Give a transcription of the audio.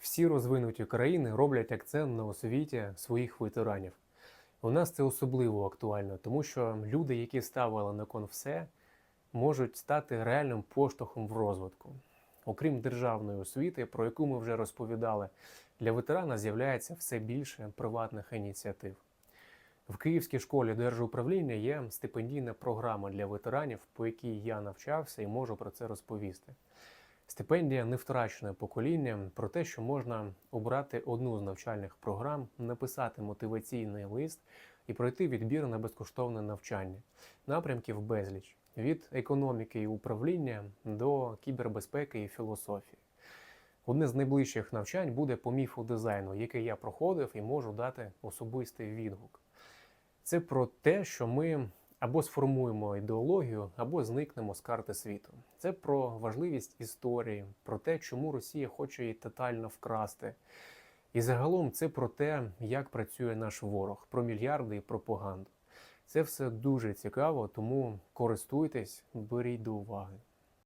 Всі розвинуті країни роблять акцент на освіті своїх ветеранів. У нас це особливо актуально, тому що люди, які ставили на кон все, можуть стати реальним поштовхом в розвитку. Окрім державної освіти, про яку ми вже розповідали, для ветерана з'являється все більше приватних ініціатив. В Київській школі держуправління є стипендійна програма для ветеранів, по якій я навчався і можу про це розповісти. Стипендія не втрачене покоління про те, що можна обрати одну з навчальних програм, написати мотиваційний лист і пройти відбір на безкоштовне навчання. Напрямків безліч від економіки і управління до кібербезпеки і філософії. Одне з найближчих навчань буде по міфу дизайну, яке я проходив і можу дати особистий відгук. Це про те, що ми або сформуємо ідеологію, або зникнемо з карти світу. Це про важливість історії, про те, чому Росія хоче її тотально вкрасти. І загалом це про те, як працює наш ворог, про мільярди і пропаганду. Це все дуже цікаво, тому користуйтесь, беріть до уваги.